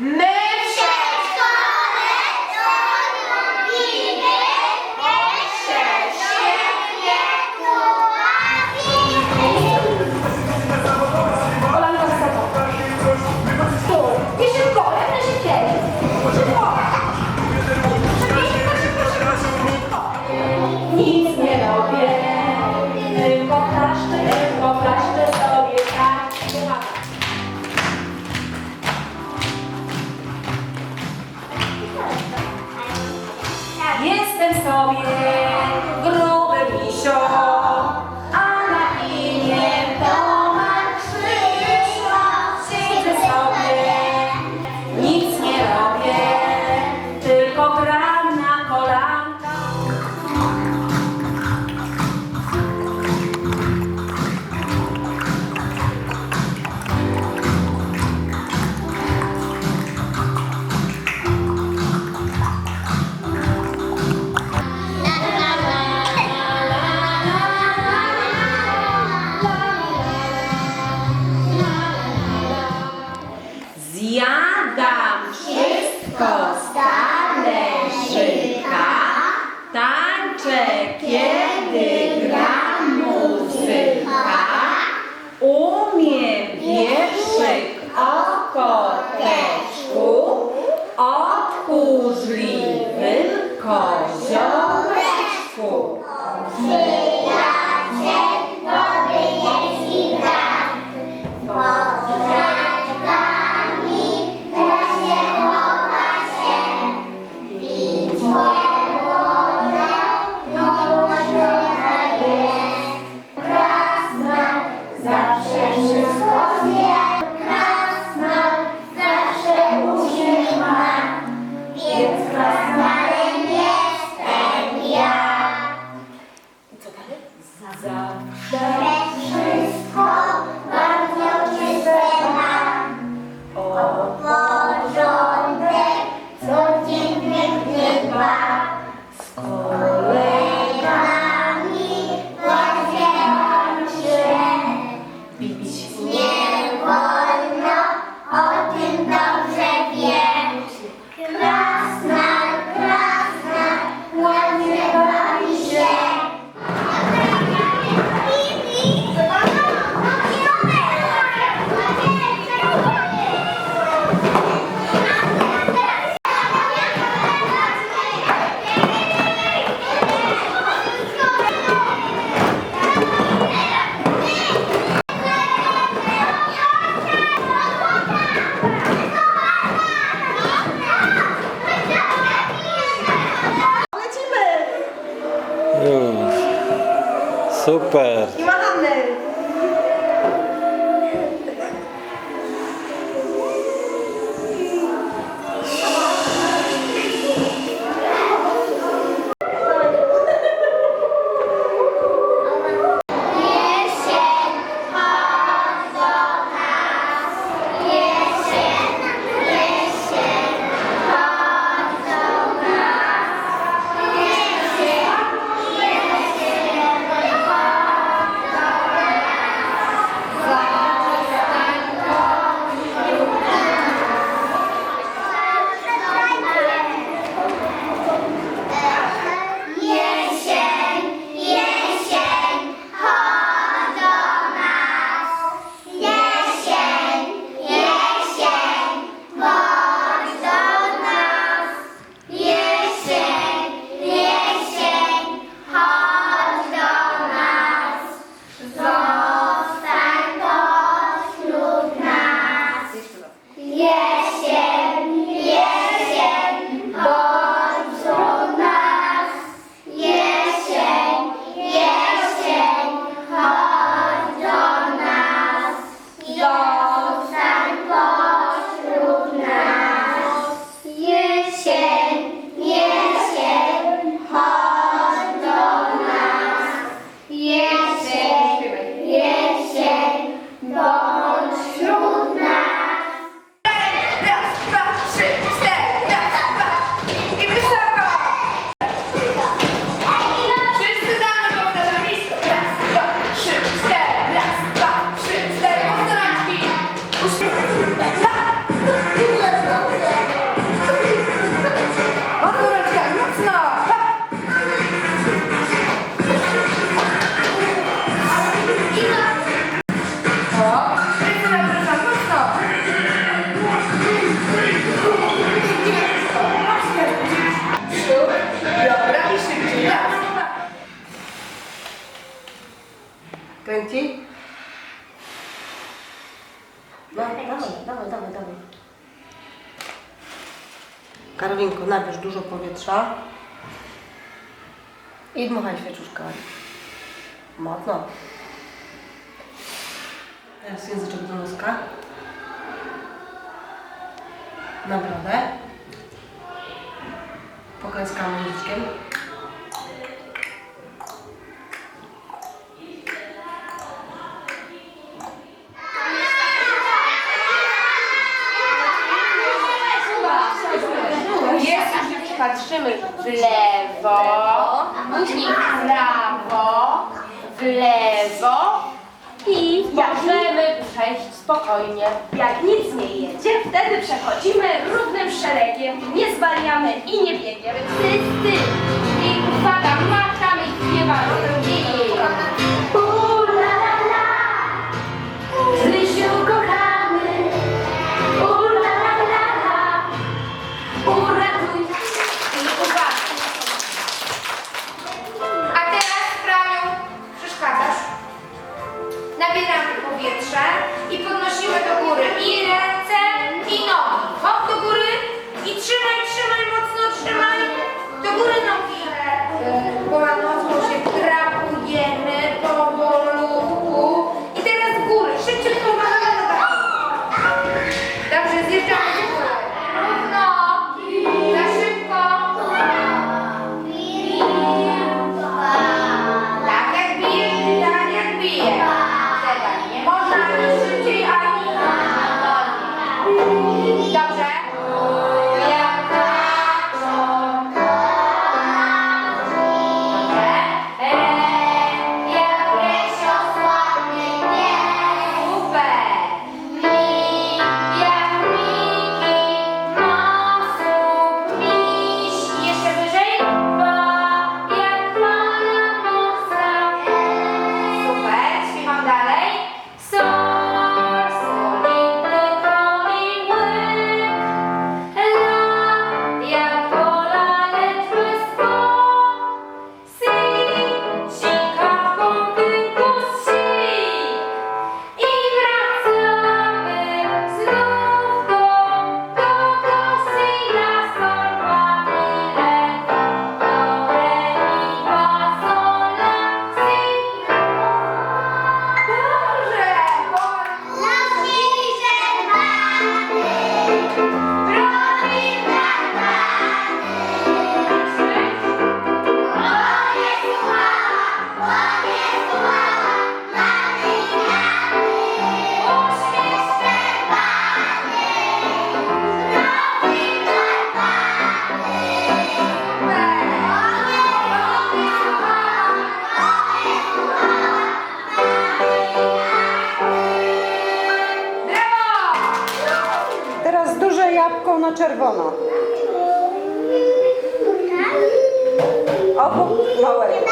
My Zjadam wszystko super I dmuchaj świeczuszkami. Mocno. Teraz języczek do noska. Na brodę. Poklaskamy języczkiem. Patrzymy w lewo. Kącik w prawo, w lewo i możemy przejść spokojnie. Jak nic nie jedzie, wtedy przechodzimy równym szeregiem nie zwalniamy i nie biegniemy. Ty, ty. I uwaga, machamy i śpiewamy. I... czapką na czerwono. Obok małego.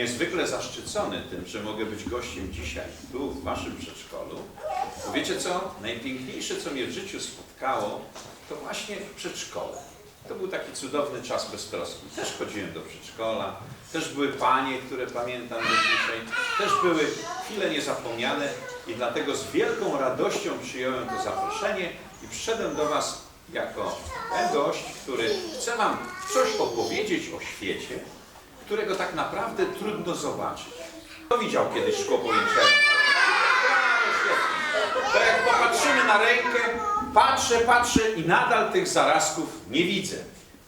Machamy! zaszczycony tym, że mogę być gościem dzisiaj tu w Waszym przedszkolu. Wiecie co? Najpiękniejsze, co mnie w życiu spotkało, to właśnie przedszkole. To był taki cudowny czas beztroski. Też chodziłem do przedszkola, też były panie, które pamiętam do dzisiaj, też były chwile niezapomniane i dlatego z wielką radością przyjąłem to zaproszenie i przyszedłem do Was jako ten gość, który chce Wam coś opowiedzieć o świecie, którego tak naprawdę trudno zobaczyć. Kto widział kiedyś szkło świetnie. To jak popatrzymy na rękę, patrzę, patrzę i nadal tych zarazków nie widzę.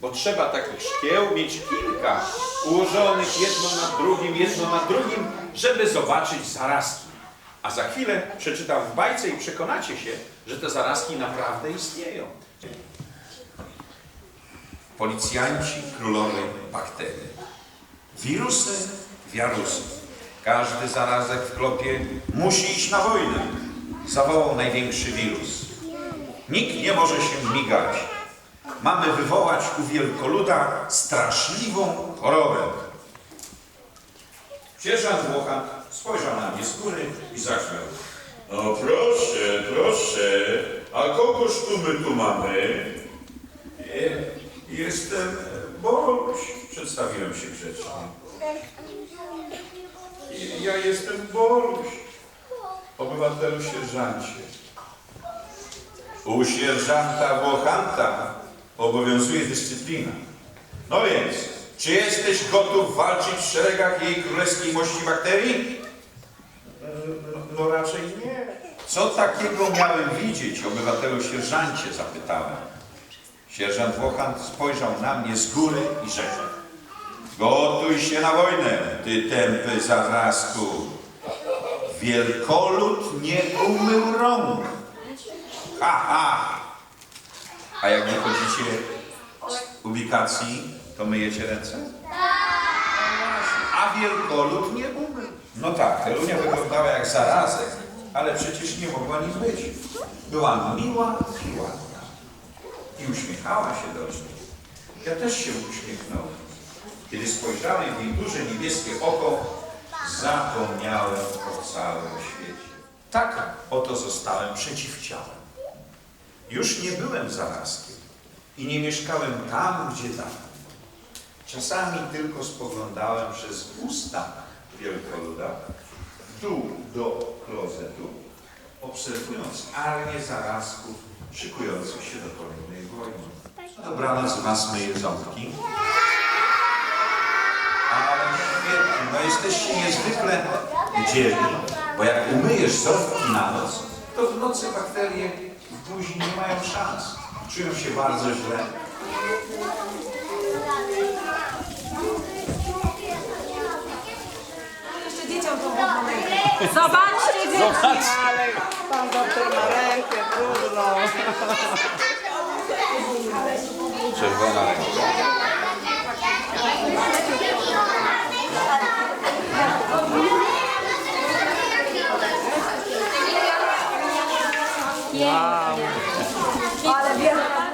Bo trzeba takich szkieł mieć kilka, ułożonych jedno na drugim, jedno na drugim, żeby zobaczyć zarazki. A za chwilę przeczytam w bajce i przekonacie się, że te zarazki naprawdę istnieją. Policjanci królowej bakterii. Wirusy, wiarusy. Każdy zarazek w klopie musi iść na wojnę. Zawołał największy wirus. Nikt nie może się migać. Mamy wywołać u wielkoluda straszliwą chorobę. Sierżant Włocha spojrzał na mnie z góry i zaśmiał. O proszę, proszę, a kogoż tu my tu mamy? Jestem Boruś. Przedstawiłem się grzecznie. Ja jestem Boruś, obywatelu sierżancie. U sierżanta Włochanta obowiązuje dyscyplina. No więc, czy jesteś gotów walczyć w szeregach jej królewskiej mości bakterii? No, no raczej nie. Co takiego miałem widzieć, obywatelu sierżancie? Zapytałem. Sierżant Włochant spojrzał na mnie z góry i rzekł. Gotuj się na wojnę, ty tępy zarazku. Wielkolud nie umył rąk. Ha, ha. A jak wychodzicie z ubikacji, to myjecie ręce? A wielkolud nie umył. No tak, Helunia wyglądała jak zarazek, ale przecież nie mogła nic być. Była miła i ładna. I uśmiechała się do mnie. Ja też się uśmiechnąłem. Kiedy spojrzałem w jej duże niebieskie oko, zapomniałem o całym świecie. Tak oto zostałem przeciwciałem. Już nie byłem zarazkiem i nie mieszkałem tam, gdzie tam. Czasami tylko spoglądałem przez usta wielkoluda w dół do klozetu, obserwując armię zarazków szykujących się do kolejnej wojny. Dobranoc was myje ząbki. Ale świetnie, no jesteście niezwykle dzielni, bo jak umyjesz ząbki na noc, to w nocy bakterie w buzi nie mają szans. Czują się bardzo źle. Zobaczcie, dzieci. Ale pan doktor ma rękę brudną. Czerwona Wow. Ale wiele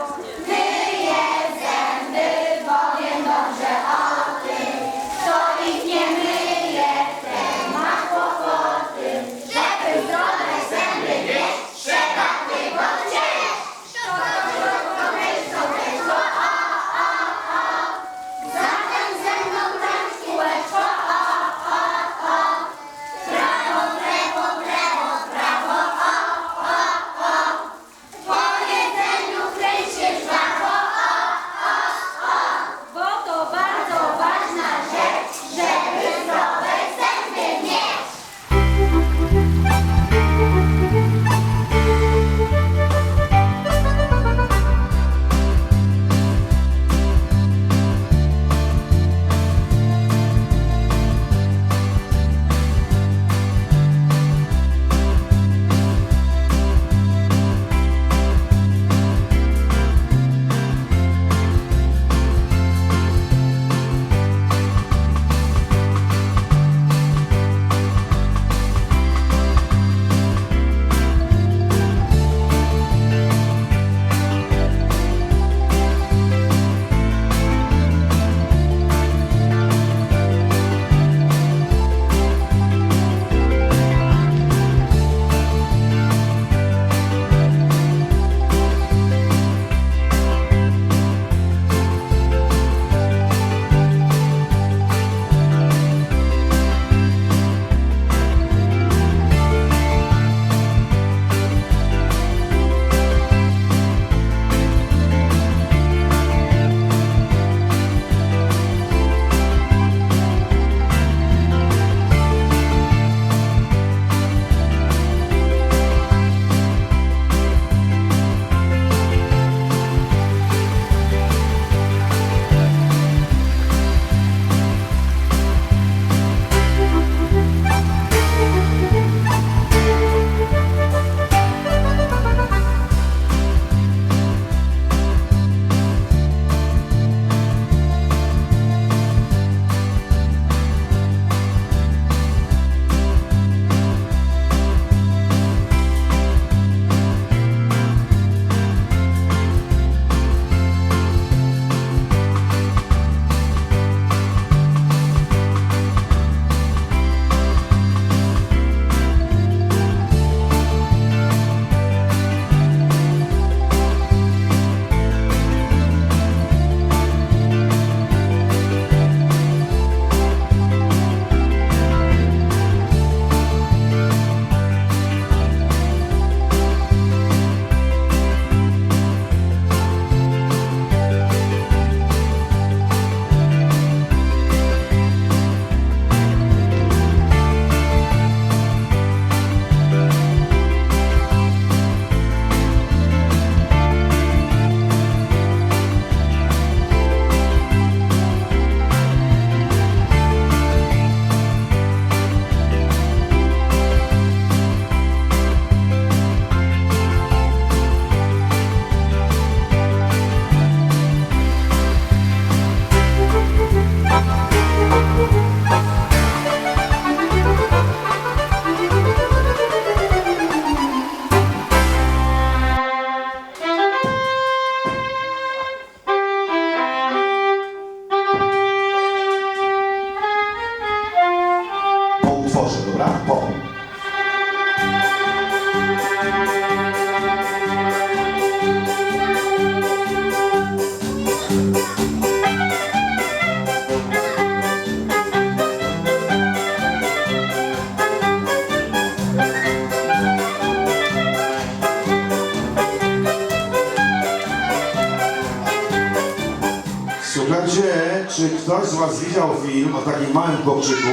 ręka. ktoś z Was widział film o takim małym chłopczyku,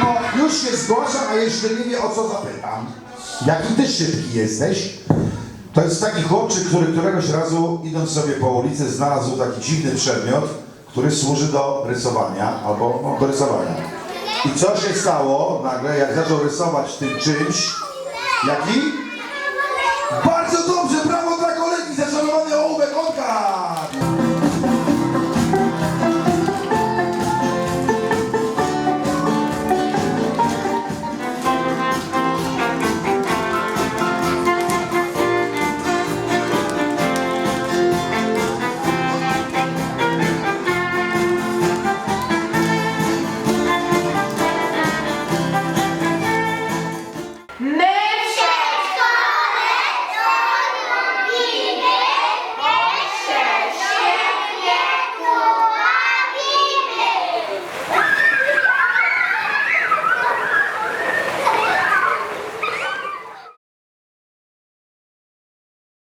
O, już się zgłaszam, a jeszcze nie wie o co zapytam. Jaki ty szybki jesteś? to jest taki chłopczyk, który któregoś razu idąc sobie po ulicy znalazł taki dziwny przedmiot, który służy do rysowania, albo no, do rysowania. I co się stało nagle, jak zaczął rysować tym czymś? Jaki? Bardzo dobrze, brawo dla kolegi, zaczarowany ołówek oka!